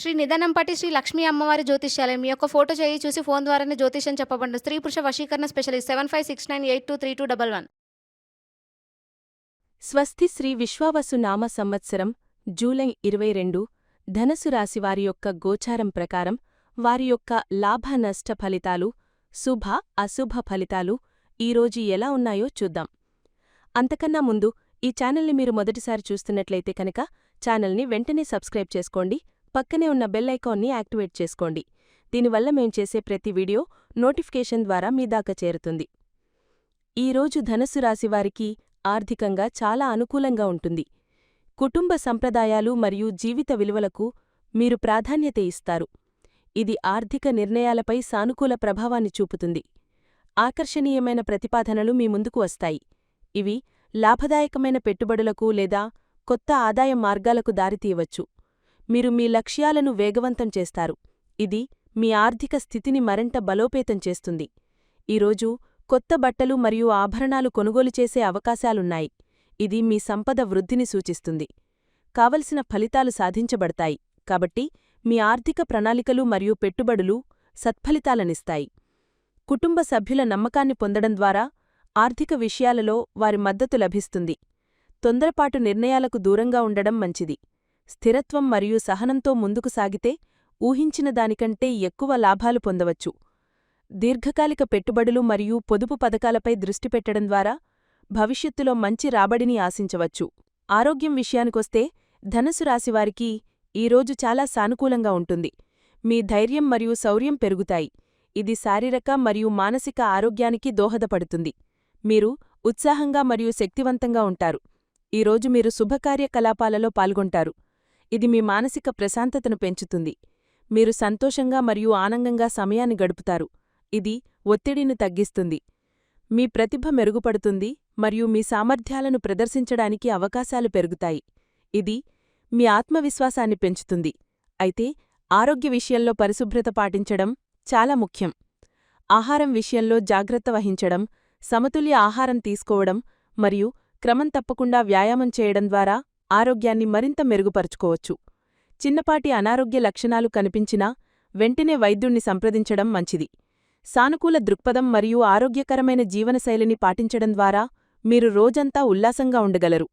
శ్రీ నిధనంపటి శ్రీ లక్ష్మీ అమ్మవారి జ్యోతిష్యాలయం. మీ యొక్క ఫోటో చేయి చూసి ఫోన్ ద్వారానే జ్యోతిష్యం చెప్పబడి స్త్రీ పురుష వశీకరణ specialist seven five six nine eight two three two double one. స్వస్తి శ్రీ విశ్వావసు నామ సంవత్సరం జూలై ఇరవై రెండు ధనసు రాశి వారి యొక్క గోచారం ప్రకారం వారి యొక్క లాభ నష్ట ఫలితాలు శుభ అశుభ ఫలితాలు ఈరోజు ఎలా ఉన్నాయో చూద్దాం. అంతకన్నా ముందు ఈ ఛానల్ని మీరు మొదటిసారి చూస్తున్నట్లయితే కనుక ఛానల్ని వెంటనే సబ్స్క్రైబ్ చేసుకోండి. పక్కనే ఉన్న బెల్ ఐకాన్ని యాక్టివేట్ చేసుకోండి. దీనివల్ల మేం చేసే ప్రతి వీడియో నోటిఫికేషన్ ద్వారా మీ దాకా చేరుతుంది. ఈరోజు ధనస్సు రాశివారికి ఆర్థికంగా చాలా అనుకూలంగా ఉంటుంది. కుటుంబ సంప్రదాయాలు మరియు జీవిత విలువలకు మీరు ప్రాధాన్యత ఇస్తారు. ఇది ఆర్థిక నిర్ణయాలపై సానుకూల ప్రభావాన్ని చూపుతుంది. ఆకర్షణీయమైన ప్రతిపాదనలు మీ ముందుకు వస్తాయి. ఇవి లాభదాయకమైన పెట్టుబడులకు లేదా కొత్త ఆదాయ మార్గాలకు దారితీయవచ్చు. మీరు మీ లక్ష్యాలను వేగవంతం చేస్తారు. ఇది మీ ఆర్థిక స్థితిని మరింత బలోపేతం చేస్తుంది. ఈరోజు కొత్త బట్టలు మరియు ఆభరణాలు కొనుగోలు చేసే అవకాశాలున్నాయి. ఇది మీ సంపద వృద్ధిని సూచిస్తుంది. కావలసిన ఫలితాలు సాధించబడతాయి. కాబట్టి మీ ఆర్థిక ప్రణాళికలు మరియు పెట్టుబడులు సత్ఫలితాలనిస్తాయి. కుటుంబ సభ్యుల నమ్మకాన్ని పొందడం ద్వారా ఆర్థిక విషయాలలో వారి మద్దతు లభిస్తుంది. తొందరపాటు నిర్ణయాలకు దూరంగా ఉండడం మంచిది. స్థిరత్వం మరియు సహనంతో ముందుకు సాగితే ఊహించిన దానికంటే ఎక్కువ లాభాలు పొందవచ్చు. దీర్ఘకాలిక పెట్టుబడులు మరియు పొదుపు పథకాలపై దృష్టి పెట్టడం ద్వారా భవిష్యత్తులో మంచి రాబడిని ఆశించవచ్చు. ఆరోగ్యం విషయానికొస్తే ధనసు రాశివారికి ఈరోజు చాలా సానుకూలంగా ఉంటుంది. మీ ధైర్యం మరియు శౌర్యం పెరుగుతాయి. ఇది శారీరక మరియు మానసిక ఆరోగ్యానికి దోహదపడుతుంది. మీరు ఉత్సాహంగా మరియు శక్తివంతంగా ఉంటారు. ఈరోజు మీరు శుభకార్యకలాపాలలో పాల్గొంటారు. ఇది మీ మానసిక ప్రశాంతతను పెంచుతుంది. మీరు సంతోషంగా మరియు ఆనందంగా సమయాన్ని గడుపుతారు. ఇది ఒత్తిడిని తగ్గిస్తుంది. మీ ప్రతిభ మెరుగుపడుతుంది మరియు మీ సామర్థ్యాలను ప్రదర్శించడానికి అవకాశాలు పెరుగుతాయి. ఇది మీ ఆత్మవిశ్వాసాన్ని పెంచుతుంది. అయితే ఆరోగ్య విషయంలో పరిశుభ్రత పాటించడం చాలా ముఖ్యం. ఆహారం విషయంలో జాగ్రత్త వహించడం సమతుల్య ఆహారం తీసుకోవడం మరియు క్రమం తప్పకుండా వ్యాయామం చేయడం ద్వారా ఆరోగ్యాన్ని మరింత మెరుగుపరుచుకోవచ్చు. చిన్నపాటి అనారోగ్య లక్షణాలు కనిపించినా వెంటనే వైద్యుణ్ణి సంప్రదించడం మంచిది. సానుకూల దృక్పథం మరియు ఆరోగ్యకరమైన జీవనశైలిని పాటించడం ద్వారా మీరు రోజంతా ఉల్లాసంగా ఉండగలరు.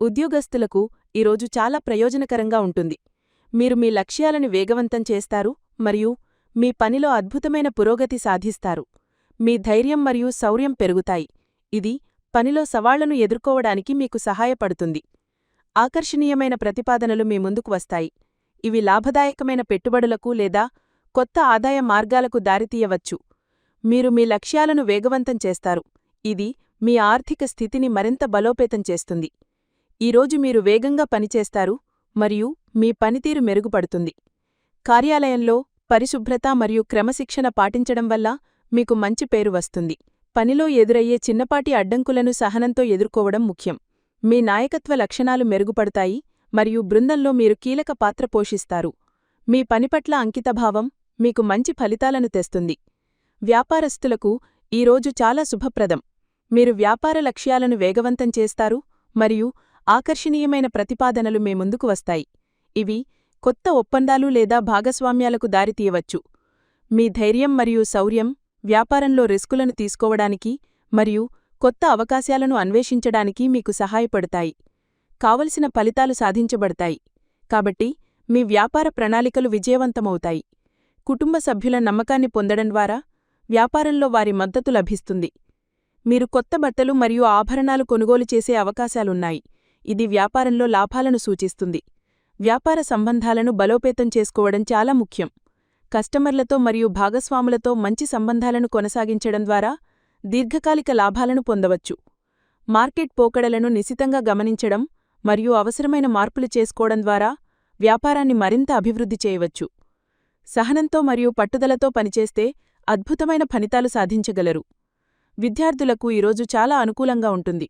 ఉద్యోగస్తులకు ఈరోజు చాలా ప్రయోజనకరంగా ఉంటుంది. మీరు మీ లక్ష్యాలను వేగవంతం చేస్తారు మరియు మీ పనిలో అద్భుతమైన పురోగతి సాధిస్తారు. మీ ధైర్యం మరియు శౌర్యం పెరుగుతాయి. ఇది పనిలో సవాళ్ళను ఎదుర్కోవడానికి మీకు సహాయపడుతుంది. ఆకర్షణీయమైన ప్రతిపాదనలు మీ ముందుకు వస్తాయి. ఇవి లాభదాయకమైన పెట్టుబడులకు లేదా కొత్త ఆదాయ మార్గాలకు దారితీయవచ్చు. మీరు మీ లక్ష్యాలను వేగవంతం చేస్తారు. ఇది మీ ఆర్థిక స్థితిని మరింత బలోపేతం చేస్తుంది. ఈరోజు మీరు వేగంగా పనిచేస్తారు మరియు మీ పనితీరు మెరుగుపడుతుంది. కార్యాలయంలో పరిశుభ్రత మరియు క్రమశిక్షణ పాటించడం వల్ల మీకు మంచి పేరు వస్తుంది. పనిలో ఎదురయ్యే చిన్నపాటి అడ్డంకులను సహనంతో ఎదుర్కోవడం ముఖ్యం. మీ నాయకత్వ లక్షణాలు మెరుగుపడతాయి మరియు బృందంలో మీరు కీలక పాత్ర పోషిస్తారు. మీ పనిపట్ల అంకితభావం మీకు మంచి ఫలితాలను తెస్తుంది. వ్యాపారస్తులకు ఈరోజు చాలా శుభప్రదం. మీరు వ్యాపార లక్ష్యాలను వేగవంతం చేస్తారు మరియు ఆకర్షణీయమైన ప్రతిపాదనలు మీ ముందుకు వస్తాయి. ఇవి కొత్త ఒప్పందాలు లేదా భాగస్వామ్యాలకు దారితీయవచ్చు. మీ ధైర్యం మరియు శౌర్యం వ్యాపారంలో రిస్కులను తీసుకోవడానికి మరియు కొత్త అవకాశాలను అన్వేషించడానికి మీకు సహాయపడతాయి. కావలసిన ఫలితాలు సాధించబడతాయి. కాబట్టి మీ వ్యాపార ప్రణాళికలు విజయవంతమవుతాయి. కుటుంబ సభ్యుల నమ్మకాన్ని పొందడం ద్వారా వ్యాపారంలో వారి మద్దతు లభిస్తుంది. మీరు కొత్త బట్టలు మరియు ఆభరణాలు కొనుగోలు చేసే అవకాశాలున్నాయి. ఇది వ్యాపారంలో లాభాలను సూచిస్తుంది. వ్యాపార సంబంధాలను బలోపేతం చేసుకోవడం చాలా ముఖ్యం. కస్టమర్లతో మరియు భాగస్వాములతో మంచి సంబంధాలను కొనసాగించడం ద్వారా దీర్ఘకాలిక లాభాలను పొందవచ్చు. మార్కెట్ పోకడలను నిశితంగా గమనించడం మరియు అవసరమైన మార్పులు చేసుకోవడం ద్వారా వ్యాపారాన్ని మరింత అభివృద్ధి చేయవచ్చు. సహనంతో మరియు పట్టుదలతో పనిచేస్తే అద్భుతమైన ఫలితాలు సాధించగలరు. విద్యార్థులకు ఈరోజు చాలా అనుకూలంగా ఉంటుంది.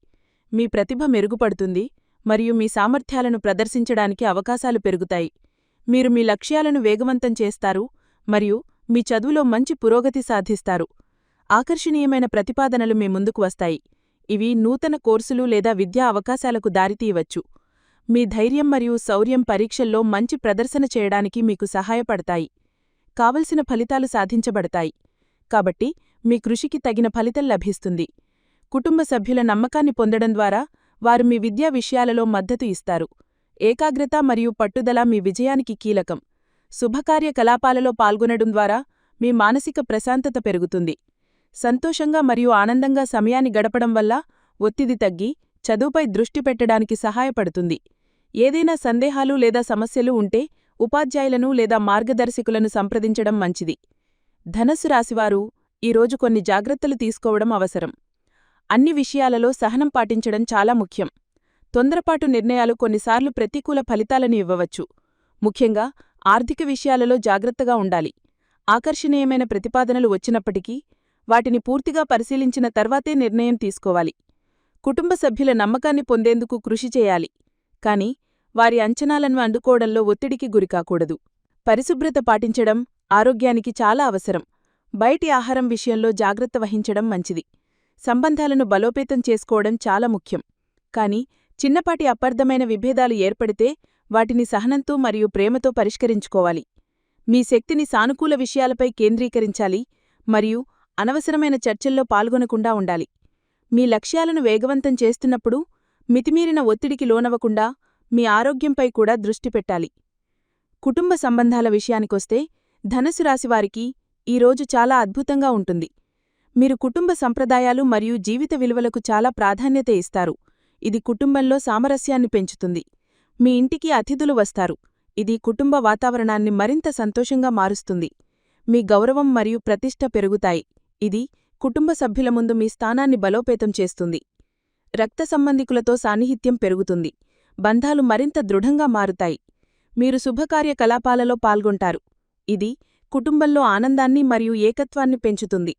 మీ ప్రతిభ మెరుగుపడుతుంది మరియు మీ సామర్థ్యాలను ప్రదర్శించడానికి అవకాశాలు పెరుగుతాయి. మీరు మీ లక్ష్యాలను వేగవంతం చేస్తారు మరియు మీ చదువులో మంచి పురోగతి సాధిస్తారు. ఆకర్షణీయమైన ప్రతిపాదనలు మీ ముందుకు వస్తాయి. ఇవి నూతన కోర్సులు లేదా విద్యా అవకాశాలకు దారితీయవచ్చు. మీ ధైర్యం మరియు శౌర్యం పరీక్షల్లో మంచి ప్రదర్శన చేయడానికి మీకు సహాయపడతాయి. కావలసిన ఫలితాలు సాధించబడతాయి. కాబట్టి మీ కృషికి తగిన ఫలితం లభిస్తుంది. కుటుంబ సభ్యుల నమ్మకాన్ని పొందడం ద్వారా వారు మీ విద్యా విషయాలలో మద్దతు ఇస్తారు. ఏకాగ్రత మరియు పట్టుదల మీ విజయానికి కీలకం. శుభకార్యకలాపాలలో పాల్గొనడం ద్వారా మీ మానసిక ప్రశాంతత పెరుగుతుంది. సంతోషంగా మరియు ఆనందంగా సమయాన్ని గడపడం వల్ల ఒత్తిడి తగ్గి చదువుపై దృష్టి పెట్టడానికి సహాయపడుతుంది. ఏదైనా సందేహాలు లేదా సమస్యలు ఉంటే ఉపాధ్యాయులను లేదా మార్గదర్శకులను సంప్రదించడం మంచిది. ధనస్సు రాశివారు ఈరోజు కొన్ని జాగ్రత్తలు తీసుకోవడం అవసరం. అన్ని విషయాలలో సహనం పాటించడం చాలా ముఖ్యం. తొందరపాటు నిర్ణయాలు కొన్నిసార్లు ప్రతికూల ఫలితాలను ఇవ్వవచ్చు. ముఖ్యంగా ఆర్థిక విషయాలలో జాగ్రత్తగా ఉండాలి. ఆకర్షణీయమైన ప్రతిపాదనలు వచ్చినప్పటికీ వాటిని పూర్తిగా పరిశీలించిన తర్వాతే నిర్ణయం తీసుకోవాలి. కుటుంబ సభ్యుల నమ్మకాన్ని పొందేందుకు కృషి చేయాలి. కాని వారి అంచనాలను అందుకోవడంలో ఒత్తిడికి గురికాకూడదు. పరిశుభ్రత పాటించడం ఆరోగ్యానికి చాలా అవసరం. బయటి ఆహారం విషయంలో జాగ్రత్త వహించడం మంచిది. సంబంధాలను బలోపేతం చేసుకోవడం చాలా ముఖ్యం. కాని చిన్నపాటి అపార్థమైన విభేదాలు ఏర్పడితే వాటిని సహనంతో మరియు ప్రేమతో పరిష్కరించుకోవాలి. మీ శక్తిని సానుకూల విషయాలపై కేంద్రీకరించాలి మరియు అనవసరమైన చర్చల్లో పాల్గొనకుండా ఉండాలి. మీ లక్ష్యాలను వేగవంతం చేస్తున్నప్పుడు మితిమీరిన ఒత్తిడికి లోనవ్వకుండా మీ ఆరోగ్యంపై కూడా దృష్టి పెట్టాలి. కుటుంబ సంబంధాల విషయానికొస్తే ధనసు రాశివారికి ఈరోజు చాలా అద్భుతంగా ఉంటుంది. మీరు కుటుంబ సంప్రదాయాలు మరియు జీవిత విలువలకు చాలా ప్రాధాన్యత ఇస్తారు. ఇది కుటుంబంలో సామరస్యాన్ని పెంచుతుంది. మీ ఇంటికి అతిథులు వస్తారు. ఇది కుటుంబ వాతావరణాన్ని మరింత సంతోషంగా మారుస్తుంది. మీ గౌరవం మరియు ప్రతిష్ట పెరుగుతాయి. ఇది కుటుంబ సభ్యుల ముందు మీ స్థానాన్ని బలోపేతం చేస్తుంది. రక్త సంబంధికులతో సాన్నిహిత్యం పెరుగుతుంది. బంధాలు మరింత దృఢంగా మారుతాయి. మీరు శుభకార్యకలాపాలలో పాల్గొంటారు. ఇది కుటుంబంలో ఆనందాన్ని మరియు ఏకత్వాన్ని పెంచుతుంది.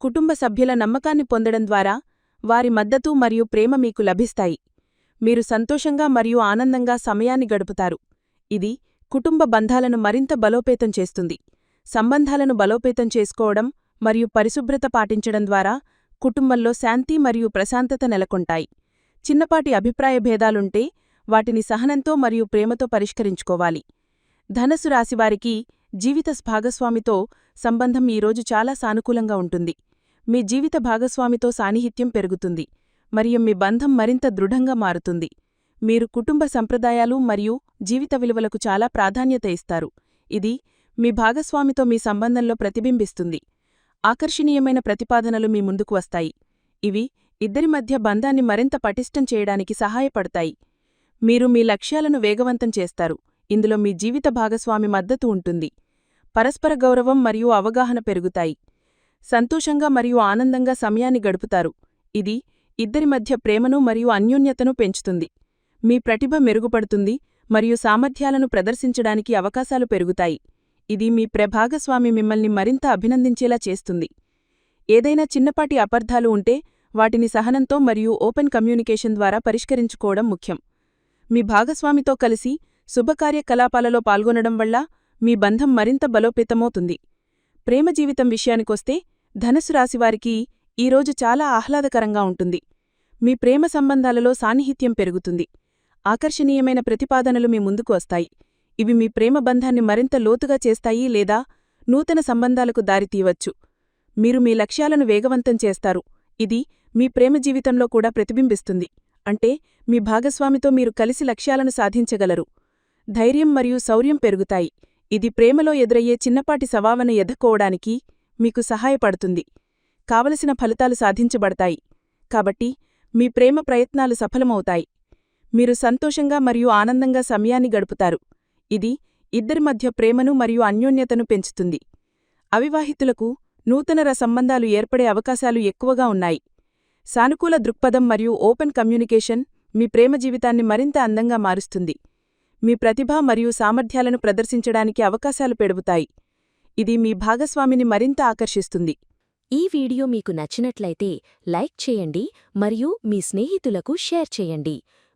కుటుంబ సభ్యుల నమ్మకాన్ని పొందడం ద్వారా వారి మద్దతు మరియు ప్రేమ మీకు లభిస్తాయి. మీరు సంతోషంగా మరియు ఆనందంగా సమయాన్ని గడుపుతారు. ఇది కుటుంబ బంధాలను మరింత బలోపేతం చేస్తుంది. సంబంధాలను బలోపేతం చేసుకోవడం మరియు పరిశుభ్రత పాటించడం ద్వారా కుటుంబంలో శాంతి మరియు ప్రశాంతత నెలకొంటాయి. చిన్నపాటి అభిప్రాయ భేదాలుంటే వాటిని సహనంతో మరియు ప్రేమతో పరిష్కరించుకోవాలి. ధనసు రాశివారికి జీవిత భాగస్వామితో సంబంధం ఈరోజు చాలా సానుకూలంగా ఉంటుంది. మీ జీవిత భాగస్వామితో సాన్నిహిత్యం పెరుగుతుంది. మరియు మీ బంధం మరింత దృఢంగా మారుతుంది. మీరు కుటుంబ సంప్రదాయాలు మరియు జీవిత విలువలకు చాలా ప్రాధాన్యత ఇస్తారు. ఇది మీ భాగస్వామితో మీ సంబంధంలో ప్రతిబింబిస్తుంది. ఆకర్షణీయమైన ప్రతిపాదనలు మీ ముందుకు వస్తాయి. ఇవి ఇద్దరి మధ్య బంధాన్ని మరింత పటిష్టం చేయడానికి సహాయపడతాయి. మీరు మీ లక్ష్యాలను వేగవంతం చేస్తారు. ఇందులో మీ జీవిత భాగస్వామి మద్దతు ఉంటుంది. పరస్పర గౌరవం మరియు అవగాహన పెరుగుతాయి. సంతోషంగా మరియు ఆనందంగా సమయాన్ని గడుపుతారు. ఇది ఇద్దరి మధ్య ప్రేమను మరియు అన్యోన్యతను పెంచుతుంది. మీ ప్రతిభ మెరుగుపడుతుంది మరియు సామర్థ్యాలను ప్రదర్శించడానికి అవకాశాలు పెరుగుతాయి. ఇది మీ ప్రభాగస్వామి మిమ్మల్ని మరింత అభినందించేలా చేస్తుంది. ఏదైనా చిన్నపాటి అపర్ధాలు ఉంటే వాటిని సహనంతో మరియు ఓపెన్ కమ్యూనికేషన్ ద్వారా పరిష్కరించుకోవడం ముఖ్యం. మీ భాగస్వామితో కలిసి శుభకార్యకలాపాలలో పాల్గొనడం వల్ల మీ బంధం మరింత బలోపేతమవుతుంది. ప్రేమ జీవితం విషయానికొస్తే ధనుసు రాశివారికి ఈరోజు చాలా ఆహ్లాదకరంగా ఉంటుంది. మీ ప్రేమ సంబంధాలలో సాన్నిహిత్యం పెరుగుతుంది. ఆకర్షణీయమైన ప్రతిపాదనలు మీ ముందుకు వస్తాయి. ఇవి మీ ప్రేమ బంధాన్ని మరింత లోతుగా చేస్తాయి లేదా నూతన సంబంధాలకు దారితీయవచ్చు మీరు మీ లక్ష్యాలను వేగవంతం చేస్తారు. ఇది మీ ప్రేమ జీవితంలో కూడా ప్రతిబింబిస్తుంది. అంటే మీ భాగస్వామితో మీరు కలిసి లక్ష్యాలను సాధించగలరు. ధైర్యం మరియు శౌర్యం పెరుగుతాయి. ఇది ప్రేమలో ఎదురయ్యే చిన్నపాటి సవావను ఎదుర్కోవడానికి మీకు సహాయపడుతుంది. కావలసిన ఫలితాలు సాధించబడతాయి. కాబట్టి మీ ప్రేమ ప్రయత్నాలు సఫలమవుతాయి. మీరు సంతోషంగా మరియు ఆనందంగా సమయాన్ని గడుపుతారు. ఇది ఇద్దరి మధ్య ప్రేమను మరియు అన్యోన్యతను పెంచుతుంది. అవివాహితులకు నూతనర సంబంధాలు ఏర్పడే అవకాశాలు ఎక్కువగా ఉన్నాయి. సానుకూల దృక్పథం మరియు ఓపెన్ కమ్యూనికేషన్ మీ ప్రేమ జీవితాన్ని మరింత అందంగా మారుస్తుంది. మీ ప్రతిభ మరియు సామర్థ్యాలను ప్రదర్శించడానికి అవకాశాలు పెడుగుతాయి ఇది మీ భాగస్వామిని మరింత ఆకర్షిస్తుంది. ఈ వీడియో మీకు నచ్చినట్లయితే లైక్ చేయండి మరియు మీ స్నేహితులకు షేర్ చేయండి.